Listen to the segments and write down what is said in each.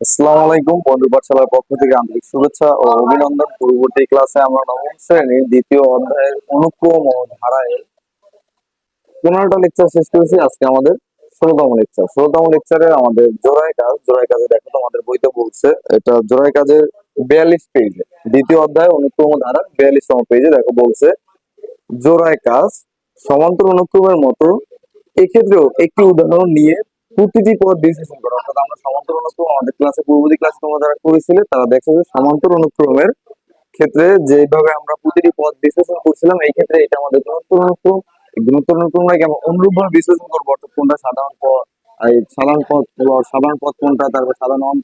আসসালামু আলাইকুম, বন্ধু পাঠশালার পক্ষ থেকে আন্তরিক শুভেচ্ছা ও অভিনন্দন। পূর্ববর্তী ক্লাসে আমরা নবম শ্রেণির দ্বিতীয় অধ্যায়ের অনুক্রম ও ধারায়ের পনেরোটা লেকচার শেষ করেছি। আজকে আমাদের ষোলোতম লেকচার ষোলোতম লেকচারে আমাদের জোড়ায় কাজ, জোড়ায় কাজে দেখো তোমাদের বইতে বলছে, এটা জোড়ায় কাজের বিয়াল্লিশ পেজে দ্বিতীয় অধ্যায়, অনুক্রম ধারা, বিয়াল্লিশতম পেজে দেখো বলছে, জোড়ায় কাজ, সমান্তর অনুক্রমের মতো এক্ষেত্রেও একটি উদাহরণ নিয়ে প্রতিটি পদ বিশ্লেষণ করা, অর্থাৎ আমরা সমান্তর অনুক্রম, আমাদের ক্লাসে পূর্ববর্তী ক্লাসে তোমরা যারা করেছিলে, তারা দেখছ যে সমান্তর অনুক্রমের ক্ষেত্রে যেভাবে আমরা প্রতিটি পদ বিশ্লেষণ করছিলাম, এই ক্ষেত্রে এটা আমাদের গুণোত্তর অনুক্রম। গুণোত্তর অনুক্রমটাকে আমরা অনুরূপ ভাবে বিশ্লেষণ করব, অর্থাৎ কোনটা সাধারণ পদ, এই সাধারণ পদ সাধারণ পদ কোনটা, তারপর সাধারণ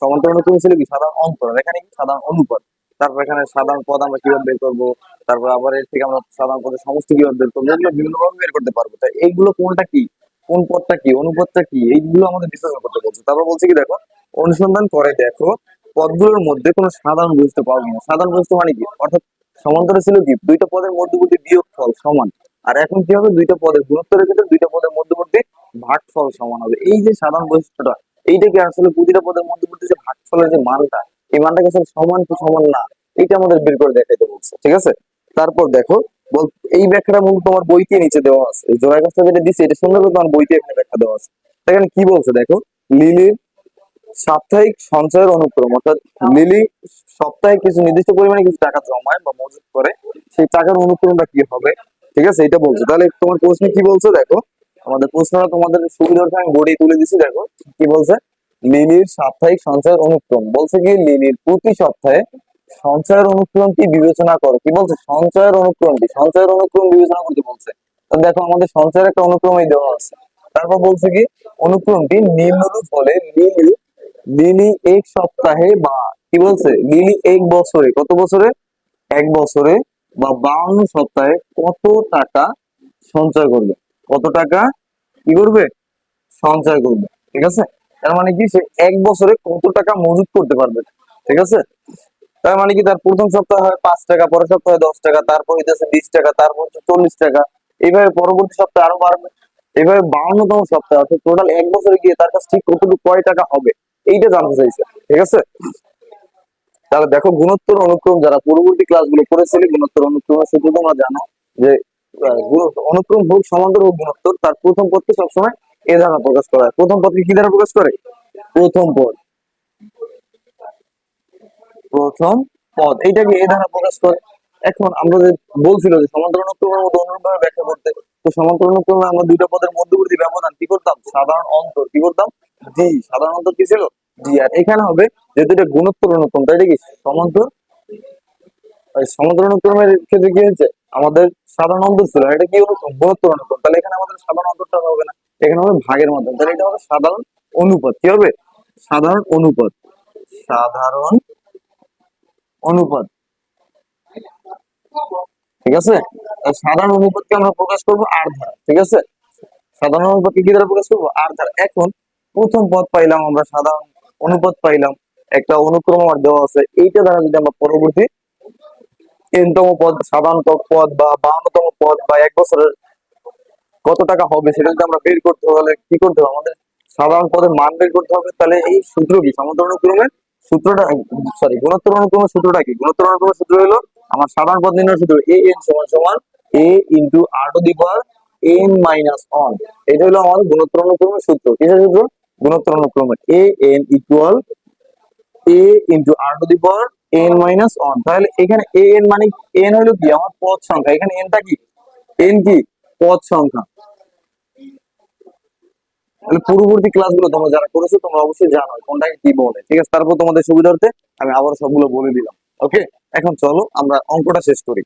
সমান্তর অনুক্রম ছিল কি? সাধারণ অন্তর এখানে কি? সাধারণ অনুপাত। তারপর এখানে সাধারণ পদ আমরা কীভাবে বের করব? তারপর আবার এর থেকে আমরা সাধারণ পদের সমষ্টি কীভাবে বের করব? এগুলো বিভিন্ন ভাবে বের করতে পারব। তাই এইগুলো কোনটা কি? কোন পদটা কি? অনুপাতটা কি? এইগুলো আমাদের বিশ্লেষণ করতে বলছে। তারপর বলছে কি, দেখো, অনুসন্ধান করে, দেখো, পদগুলোর মধ্যে কোনো সাধারণ বৈশিষ্ট্য পাওয়া কিনা সাধারণ বৈশিষ্ট্য মানে কি? অর্থাৎ সমান্তরে ছিল কি? দুইটা পদের মধ্যবর্তী বিয়োগফল সমান। আর এখন কি হবে? দুইটা পদের গুণোত্তরের ক্ষেত্রে দুইটা পদের মধ্যবর্তী ভাগফল সমান হবে। এই যে সাধারণ বৈশিষ্ট্যটা, এইটাকে আসলে প্রতিটা পদের মধ্যবর্তী যে ভাগফলের যে মানটা, এই মানটাকে আসলে সমান কি সমান না, এইটা আমাদের বের করে দেখাইতে বলছে। ঠিক আছে? তারপর দেখো এই ব্যাখ্যাটা মূলত তোমার বইতে নিচে দেওয়া আছে। এই জোড়ার কাছটা যেটা দিচ্ছে এটা সুন্দর তোমার বইতে এখানে ব্যাখ্যা দেওয়া আছে। এখানে কি বলছে, দেখো, লিলির সাপ্তাহিক সঞ্চয়ের অনুক্রম, অর্থাৎ লিলি সপ্তাহে কিছু নির্দিষ্ট পরিমাণে কিছু টাকা জমায় বা মজুত করে, সেই টাকার অনুক্রমটা কি হবে? ঠিক আছে, এটা বলছে। তাহলে তোমার প্রশ্নে কি বলছে, দেখো, আমাদের প্রশ্নটা তোমাদের সুবিধার্থে আমি বোর্ডে তুলে দিছি, দেখো, কি বলছে? লিলির সাপ্তাহিক সঞ্চয়ের অনুক্রম। বলছে কি, লিলির প্রতি সপ্তাহে সঞ্চয়ের অনুক্রমটি বিবেচনা করো। কি বলছে? সঞ্চয়ের অনুক্রমটি। সঞ্চয়ের অনুক্রম বিবেচনা করতে বলছে। দেখো, আমাদের সঞ্চয়ের একটা অনুক্রমই দেওয়া আছে। তারপর বলছে কি? অনুক্রমটি নিম্নরূপ হলে লিলি লিলি এক সপ্তাহে বা, কি বলছে? লিলি এক বছরে। কত বছরে? এক বছরে বা বাউন্ন সপ্তাহে কত টাকা সঞ্চয় করবে? কত টাকা? কি করবে? সঞ্চয় করবে। ঠিক আছে? তার মানে কি? সে এক বছরে কত টাকা মজুত করতে পারবে? ঠিক আছে? তার মানে কি তার প্রথম সপ্তাহে হয় পাঁচ টাকা, পরের সপ্তাহে দশ টাকা, তারপর হইতেছে বিশ টাকা, তারপর হচ্ছে চল্লিশ টাকা। এইভাবে পরবর্তী সপ্তাহে আরও বাড়বে। এইভাবে বাউন্নতম সপ্তাহে অর্থাৎ টোটাল এক বছরে গিয়ে তার কাছে ঠিক কতটুকু কয় টাকা হবে, এইটা জানতে চাইছে, ঠিক আছে? তাহলে দেখো, গুণোত্তর অনুক্রম যারা পূর্ববর্তী ক্লাসগুলো করেছিলে, গুণোত্তর অনুক্রমের সূত্র তোমরা জানো যে অনুক্রম হোক, সমান্তর হোক, গুণোত্তর, তার প্রথম পদকে সবসময় এ দ্বারা প্রকাশ করা হয়। প্রথম পদকে কি দ্বারা প্রকাশ করে? প্রথম পদ। প্রথম পদ। এইটাকে এ দ্বারা প্রকাশ করে। এখন আমরা যে বলছিল যে সমান্তর অনুক্রমের মধ্যে অনুরূপভাবে ব্যাখ্যা করতে, তো সমান্তর অনুক্রমে আমরা দুইটা পদের মধ্যবর্তী ব্যবধান। কি করতাম? সাধারণ অন্তর। কি করতাম? সাধারণ অন্তর কি ছিল? আর এখানে হবে গুণোত্তর অনুক্রম তাই কি সমান্তর। ওই সমান্তর অনুক্রমের ক্ষেত্রে কি হয়েছে? আমাদের সাধারণ অন্তর ছিল। এটা কি অনুক্রম গুণোত্তর অনুক্রম তাহলে এখানে আমাদের সাধারণ অন্তরটা হবে না। এখানে হবে ভাগের মাধ্যমে। তাহলে এটা হবে সাধারণ অনুপাত। কি হবে? সাধারণ অনুপাত। সাধারণ অনুপাত। ঠিক আছে? সাধারণ অনুপাতকে আমরা প্রকাশ করব আর ধারা, ঠিক আছে? সাধারণ অনুপাতকে কি দ্বারা প্রকাশ করব? আর ধারা। এখন প্রথম পদ পাইলাম আমরা, সাধারণ অনুপাত পাইলাম, একটা অনুক্রম আমার দেওয়া আছে। এইটা দ্বারা যদি আমরা পরবর্তী এনতম পদ সাধারণ পদ বা বাউন্নতম পদ বা এক বছরের কত টাকা হবে সেটা যদি আমরা বের করতে হলে কি করতে হবে? আমাদের সাধারণ পদের মান বের করতে হবে। তাহলে এই সূত্র কি? সমান্তর অনুক্রমের সূত্রটা সরি গুণোত্তর অনুক্রমের সূত্রটা কি? গুণোত্তর অনুক্রমের সূত্র হলো আমার সাধারণ পদ নির্ণয় সূত্র এ এন সমান সমান A into R to the power N minus one এটা হলো আমাদের গুণোত্তর অনুক্রমের সূত্র। কিসের সূত্র? গুণোত্তর অনুক্রমের A N equal A into R to the power N minus one তাহলে এখানে এ এন মানে এন হলো কি? আমার পদ সংখ্যা। এখানে এনটা কি? এন কি? পদ সংখ্যা। তাহলে পূর্ববর্তী ক্লাসগুলো তোমরা যারা করেছ, তোমরা অবশ্যই জানো কোনটাকে কি বলে। ঠিক আছে, তারপর তোমাদের সুবিধার্থে আমি আবার সবগুলো বলে দিলাম। ওকে? এখন চলো, আমরা অঙ্কটা শেষ করি।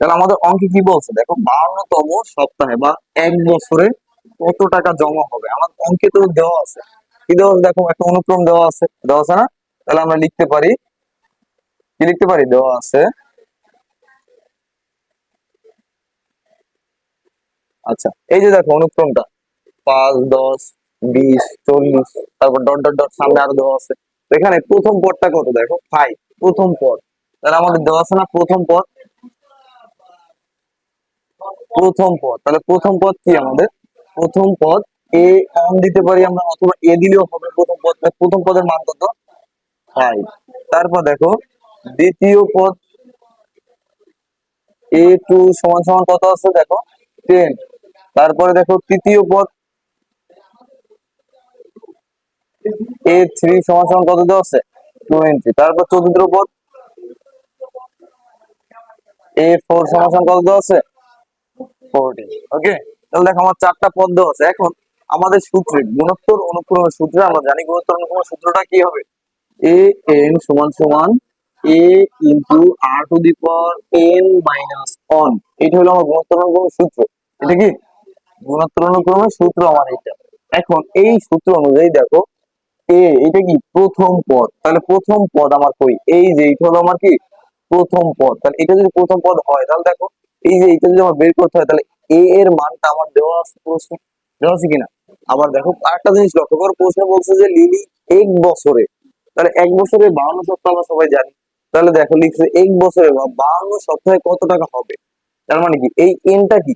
তাহলে আমাদের অঙ্কে কি বলছে? দেখো বাউন্নতম সপ্তাহে বা এক বছরে কত টাকা জমা হবে? আমার অঙ্কে তো দেওয়া আছে। কি দেওয়া আছে? দেখো, একটা অনুক্রম দেওয়া আছে। দেওয়া আছে না? তাহলে আমরা লিখতে পারি। কি লিখতে পারি? দেওয়া আছে আচ্ছা এই যে দেখো অনুক্রমটা। পাঁচ, দশ, বিশ, চল্লিশ, তারপর ডট ডট ডট, সামনে আরও দেওয়া আছে। এখানে প্রথম পদটা কত দেখো? ফাইভ প্রথম পদ। তাহলে আমাদের দেওয়া আছে না প্রথম পদ? প্রথম পদ। তাহলে প্রথম পদ কি আমাদের? প্রথম পদ এ অন দিতে পারি আমরা, অথবা এ দিলেও হবে প্রথম পদ। প্রথম পদের মান কত? ফাইভ তারপর দেখো, দ্বিতীয় পদ এ টু সমান সমান কত আছে? দেখো টেন তারপরে দেখো তৃতীয় পদ। এ থ্রি সমান কত দেওয়া আছে? টোয়েন্টি তারপর চতুর্থ পদ। এ ফোর সমান সমান কত দেওয়া আছে? ফোরটি ওকে তাহলে দেখো আমার চারটা পদ দেওয়া আছে। এখন আমাদের সূত্রে, গুণোত্তর অনুক্রমের সূত্রে আমরা জানি গুণোত্তর অনুক্রমের সূত্রটা কি হবে? এ এন সমান সমান A into R to the power N minus one এটা হলো আমার গুণোত্তর অনুক্রমের সূত্র। এটা কি? গুণোত্তর অনুক্রমের সূত্র আমার এটা এখন এই সূত্র অনুযায়ী দেখো, এ, এটা কি প্রথম পদ? তাহলে প্রথম পদ আমার কই? এই যে এটা হলো আমার কি? প্রথম পদ। তাহলে এটা যদি প্রথম পদ হয়, তাহলে দেখো, এই যে এটা যদি আমার বের করতে হয়, তাহলে এ এর মানটা আমার দেওয়া আছে প্রশ্ন। দেওয়া আছে কিনা? আবার দেখো, আরেকটা জিনিস লক্ষ্য করো, প্রশ্ন বলছে যে লিলি এক বছরে, তাহলে এক বছরে বাউন্ন সপ্তাহ আমরা সবাই জানি। তাহলে দেখো, লিখছে এক বছরে বা বাউন্ন সপ্তাহে কত টাকা হবে? তার মানে কি? এই এনটা কি?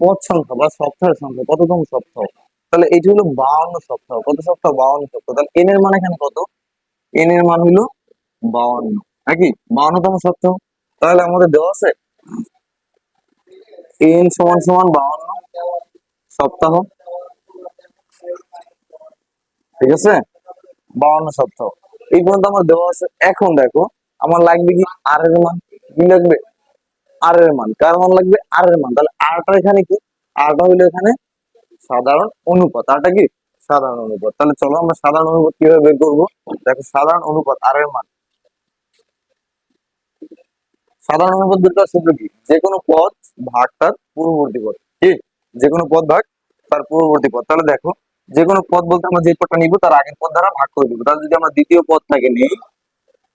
পদ সংখ্যা বা সপ্তাহের সংখ্যা, কততম সপ্তাহ? তাহলে এটি হলো বাউন্ন সপ্তাহ। কত সপ্তাহ? বাউন্ন সপ্তাহ। তাহলে এন এর মান এখানে কত? এন এর মান হলো বাউন্ন। নাকি? বাউন্নতম সপ্তাহ। তাহলে আমাদের দেওয়া আছে এন সমান সমান বাউন্ন সপ্তাহ। ঠিক আছে? বাউন্ন সপ্তাহ। এই পর্যন্ত আমার দেওয়া আছে। এখন দেখো, আমার লাগবে কি? আর এর মান। কি লাগবে? আর এর মান। কার মান লাগবে? আর এর মান। তাহলে আরটা এখানে কি? আরটা হলো এখানে সাধারণ অনুপাত। আরটা কি? সাধারণ অনুপাত। তাহলে চলো আমরা সাধারণ অনুপাত কীভাবে বের করব? দেখো, সাধারণ অনুপাত আর এর মান। সাধারণ অনুপাত বের করার সূত্র কি? যে কোনো পদ ভাগ তার পূর্ববর্তী পদ। কি? যে কোনো পদ ভাগ তার পূর্ববর্তী পদ। তাহলে দেখো, যে কোনো পদ বলতে আমরা যে পদটা নিব, তার আগের পদ দ্বারা ভাগ করে দিব। তাহলে যদি আমরা দ্বিতীয় পদটাকে নেই,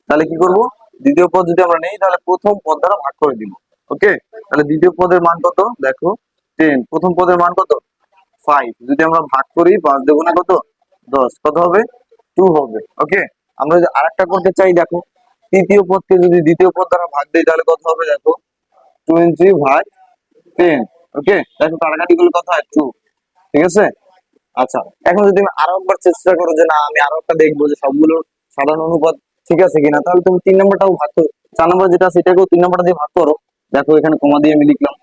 তাহলে কি করব? দ্বিতীয় পদ যদি আমরা নেই, তাহলে প্রথম পদ দ্বারা ভাগ করে দিব। ওকে তাহলে দ্বিতীয় পদের মান কত? দেখো টেন প্রথম পদের মান কত? ফাইভ যদি আমরা ভাগ করি, পাঁচ দেবো না কত? দশ। কত হবে? টু হবে। ওকে আমরা যদি আরেকটা করতে চাই, দেখো, তৃতীয় পদকে যদি দ্বিতীয় পদ দ্বারা ভাগ দেই, তাহলে কত হবে? দেখো টোয়েন্টি ভাগ টেন ওকে দেখো, কাটাকাটি গুলো কত হয়? টু ঠিক আছে? আচ্ছা এখন যদি আমি আরও একবার চেষ্টা করো যে, না, আমি আরও একটা দেখব যে সবগুলোর সাধারণ অনুপাত ঠিক আছে কিনা, তাহলে তুমি তিন নম্বরটাও ভাগ করো। চার নম্বর যেটা সেটাকেও তিন নম্বরটা দিয়ে ভাগ করো। দেখো, এখানে কমা দিয়ে আমি লিখলাম।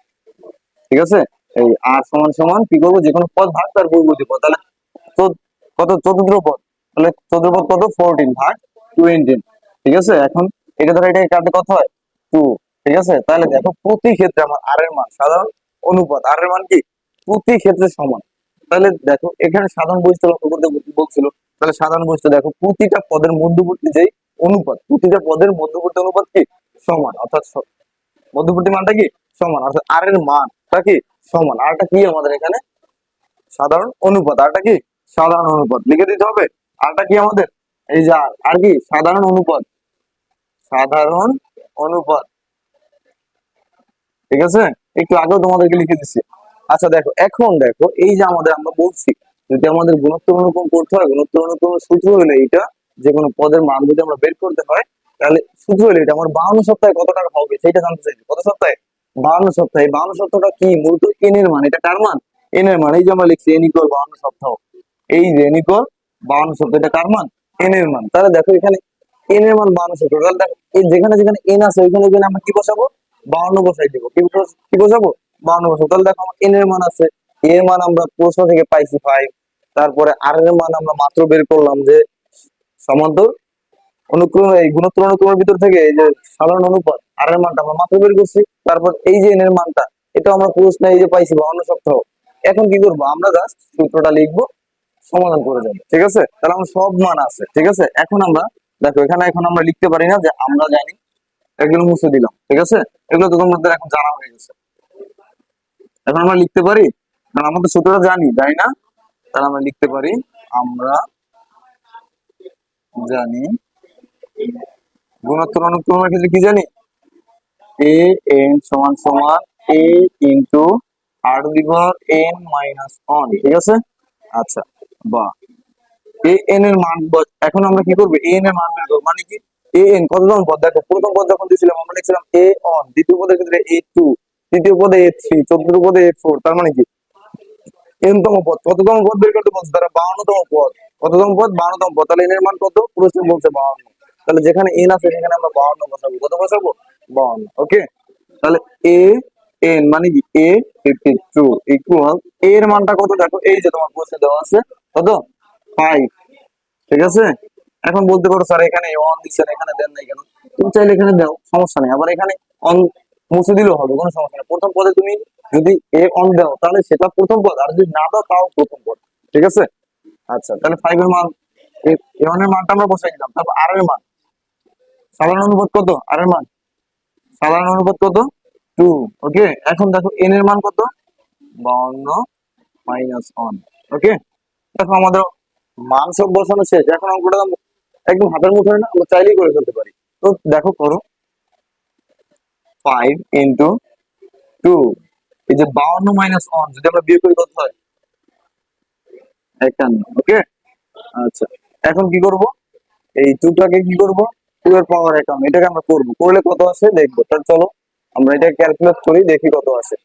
ঠিক আছে? এই আর সমান সমান কি করব? যে কোনো পদ ভাগ তার পূর্ববর্তী পদ। তাহলে কত? চতুর্থ পদ। তাহলে চতুর্থ পদ কত? ফোরটিন ভাগ টোয়েন্টি ঠিক আছে? এখন এটা ধরো এটা কাটতে কত হয়? টু ঠিক আছে? তাহলে দেখো, প্রতি ক্ষেত্রে আমার আর এর মান সাধারণ অনুপাত। আর এর মান কি? প্রতি ক্ষেত্রে সমান। তাহলে দেখো, এখানে সাধারণ বৈশিষ্ট্য লক্ষ্য করতে বলছিল। তাহলে সাধারণ বৈশিষ্ট্য দেখো, প্রতিটা পদের মধ্যবর্তী যেই অনুপাত, প্রতিটা পদের মধ্যবর্তী অনুপাত কি? সমান। অর্থাৎ মধ্যবর্তী মানটা কি? সমান। অর্থাৎ আর এর মানটা কি? সমান। আরটা কি আমাদের এখানে? সাধারণ অনুপাত। আরটা কি? সাধারণ অনুপাত। লিখে দিতে হবে। আরটা কি আমাদের? এই যে আর কি? সাধারণ অনুপাত। সাধারণ অনুপাত। ঠিক আছে? একটু আগেও তোমাদেরকে লিখে দিচ্ছি আচ্ছা দেখো, এখন দেখো, এই যে আমাদের আমরা বলছি, যদি আমাদের গুণোত্তর অনুক্রম করতে হয়, গুণোত্তর অনুক্রমের সূত্র হলো এইটা যে কোনো পদের মান যদি আমরা বের করতে হয় তাহলে সূত্র হলো এটা, আমার বাউন্ন সপ্তাহে কত টাকা হবে সেটা জানতে চাইছি। কত সপ্তাহে? বাউন্ন সপ্তাহে। বাউন্ন সপ্তাহটা কি? মূলত এন এর মান। এটা কার মান? এন এর মান। এই যে আমরা লিখছি এন ইকুয়াল বাউন্ন সপ্তাহ। এই যে এন ইকুয়াল বাউন্ন সপ্তাহ, এটা কার মান? এন এর মান। তাহলে দেখো এখানে এন এর মান বাউন্ন সপ্তাহ। তাহলে দেখো যেখানে যেখানে এন আছে, ওইখানে ওইখানে আমরা কি বসাবো? বাউন্ন বসাই দিব। কি কি বসাবো? বাউন্ন বসাবো। তাহলে দেখো, আমার এন এর মান আছে। এ এর মান আমরা প্রশ্ন থেকে পাইছি ফাইভ তারপরে আর এর মান আমরা মাত্র বের করলাম যে সমান্তর অনুক্রম, এই গুণোত্তর অনুক্রমের ভিতর থেকে এই যে সাধারণ অনুপাত, আর এর মানটা আমরা মাত্র বের করছি, তারপর এই যে এর মানটা এটা আমরা এই যে পাইছি বাউন্ন সপ্তাহ। এখন কি করব? আমরা জাস্ট সূত্রটা লিখব, সমাধান করে যাব ঠিক আছে? তাহলে সব মান আছে, ঠিক আছে? এখন আমরা, দেখো, এখানে এখন আমরা লিখতে পারি না যে আমরা জানি, এগুলো মুছে দিলাম, ঠিক আছে? এগুলো তো তোমাদের এখন জানা হয়ে গেছে। এখন আমরা লিখতে পারি, কারণ আমরা তো সূত্রটা জানি, তাই না? তাহলে আমরা লিখতে পারি, আমরা জানি গুণোত্তর অনুক্রমের ক্ষেত্রে কি জানি? এ এন সমান সমান A into R the N minus one ঠিক আছে? আচ্ছা বা। এ এন এর মান এখন আমরা কি করব? এন এর মান বের করব মানে কি? এ এন কততম পদ? দেখো, প্রথম পদ যখন দিয়েছিলাম আমরা লিখছিলাম এ অন দ্বিতীয় পদের ক্ষেত্রে এ টু তৃতীয় পদে এ থ্রি চতুর্থ পদে এ ফোর তার মানে কি? এন তম পদ কততম পদ বের করতে বলছে? তারা বাউন্নতম পদ। কততম পদ? বাউন্নতম পদ। তাহলে এন এর মান কত? প্রশ্ন বলছে বাউন্ন। তাহলে যেখানে এন আছে সেখানে আমরা বাউন্ন বসাবো। কত বসাবো? বাউন্ন ওকে তাহলে এ এন মানে কি? এ ফিফটি টু ইকুয়াল এর মানটা কত? দেখো, এই যে তোমার প্রশ্নে দেওয়া আছে, কত? ফাইভ ঠিক আছে? এখন বলতে পারো স্যার এখানে অন দিচ্ছেন, এখানে দেন নাই কেন? তুমি চাইলে এখানে দাও, সমস্যা নেই। আবার এখানে অন মুছে দিলেও হবে, কোনো সমস্যা নেই। প্রথম পদে তুমি যদি এ অন দাও, তাহলে সেটা প্রথম পদ, আর যদি না দাও, তাও প্রথম পদ, ঠিক আছে? আচ্ছা তাহলে ফাইভ এর মান এ এর মানটা আমরা বসাই দিলাম, তারপর আর এর মান সাধারণ অনুপাত কত? আর এর মান? সাধারণ অনুপাত কত? টু ওকে এখন দেখো এন এর মান কত? বাউন্ন মাইনাস ওয়ান ওকে দেখো আমাদের মান সব বসানো শেষ। এখন অঙ্কটা একদম হাতের মুঠোয় না, আমরা চাইলেই করে ফেলতে পারি। তো দেখো করো। ফাইভ ইন্টু টু এই যে বাউন্ন মাইনাস ওয়ান যদি আমরা বিয়ে করি কত হয়? একান্ন ওকে আচ্ছা এখন কি করব? এই টুটাকে কি করব? টু এর পাওয়ার একান্ন এটাকে আমরা করব। করলে কত আসে? দেখব। তাহলে চলো, আমরা এটা ক্যালকুলেট করি, দেখি কত আসে।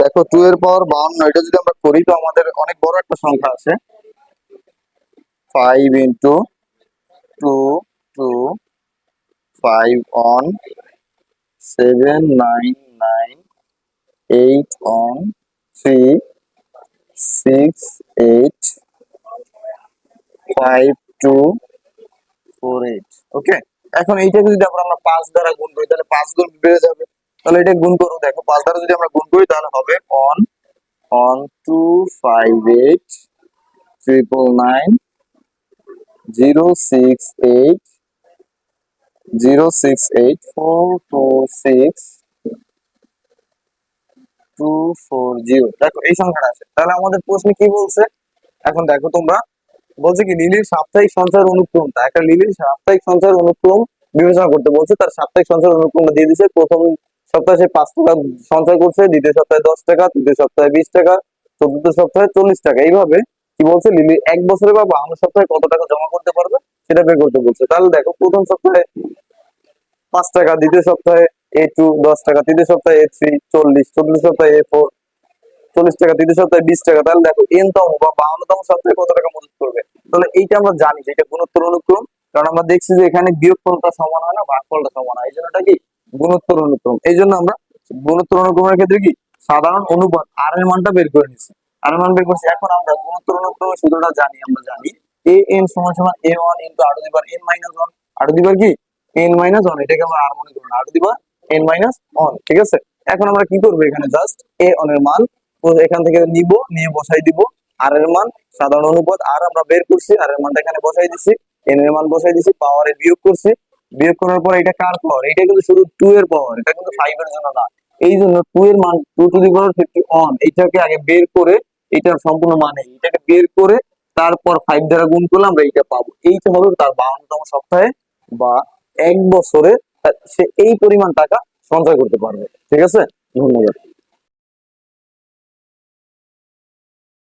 দেখো টু এর পাওয়ার বাউন্ন এটা যদি আমরা করি, তো আমাদের অনেক বড় একটা সংখ্যা আছে five into two two five one seven nine nine eight one three six eight five two four eight okay এখন এইটাকে যদি আমরা পাঁচ দ্বারা গুণ করি, তাহলে পাঁচ গুণ বেড়ে যাবে? তাহলে এটা গুণ করো, দেখো, পাঁচ দ্বারা যদি আমরা গুণ করি, তাহলে হবে one one two five eight triple nine zero six eight zero six eight four two six two four zero দেখো, এই সংখ্যাটা আছে। তাহলে আমাদের প্রশ্নে কি বলছে? এখন দেখো তোমরা, বলছে কি লিলির সাপ্তাহিক সঞ্চয়ের অনুক্রমটা একটা লিলির সাপ্তাহিক সঞ্চয়ের অনুক্রম বিবেচনা করতে বলছে, তার সাপ্তাহিক সঞ্চয়ের অনুক্রমটা দিয়ে দিছে, প্রথম সপ্তাহে সে পাঁচ টাকা সঞ্চয় করছে, দ্বিতীয় সপ্তাহে দশ টাকা, তৃতীয় সপ্তাহে বিশ টাকা, চতুর্থ সপ্তাহে চল্লিশ টাকা। এইভাবে কি বলছে লিলি এক বছরে বা বাহান্ন সপ্তাহে কত টাকা জমা করতে পারবে, সেটা বের করতে বলছে। তাহলে দেখো, প্রথম সপ্তাহে পাঁচ টাকা, দ্বিতীয় সপ্তাহে এ টু দশ টাকা, তৃতীয় সপ্তাহে এ থ্রি চল্লিশ সপ্তাহে এ ফোর চল্লিশ টাকা, তৃতীয় সপ্তাহে বিশ টাকা। তাহলে দেখো এনতম বা সপ্তাহে কত টাকা মদত করবে তাহলে এইটা আমরা জানি যে এটা গুণোত্তর অনুক্রম, কারণ আমরা দেখছি যে এখানে সমান হয় না সমান হয়। এই জন্য এটা কি? গুণোত্তর অনুক্রম। এই জন্য আমরা গুণোত্তর অনুক্রমের ক্ষেত্রে কি? সাধারণ অনুপাত আর এর মানটা বের করে নিচ্ছি। আর এর মান বের করছি। এখন আমরা গুণোত্তর অনুক্রমের সূত্রটা জানি, আমরা জানি এ এন সমান সমান এ ওয়ান ইন্টু আর দিবার এন মাইনাস ওয়ান আর দিবার কি? এন মাইনাস ওয়ান এটাকে আমরা আর মনে করব আর দিবার এন মাইনাস ওয়ান ঠিক আছে? এখন আমরা কি করব এখানে? জাস্ট এ অন এর মান এখান থেকে নিব, নিয়ে বসাই দিব। আর এর মান, সাধারণ অনুপাত আর আমরা বের করছি আর এর মানটা এখানে বসাই দিছি। এন এর মান বসাই দিছি পাওয়ারে বিয়োগ করছি। বিয়োগ করার পর এটা কার পাওয়ার এটা কিন্তু শুধু টু এর পাওয়ার এটা কিন্তু ফাইভ এর জন্য না। এই জন্য টু এর মান two to the power fifty one এটাকে আগে বের করে, এটার সম্পূর্ণ মানে এটাকে বের করে, তারপর ফাইভ দ্বারা গুণ করলে আমরা এইটা পাবো। এইটা হবে তার বাউন্নতম সপ্তাহে বা এক বছরে সে এই পরিমাণ টাকা সঞ্চয় করতে পারবে। ঠিক আছে? ধন্যবাদ।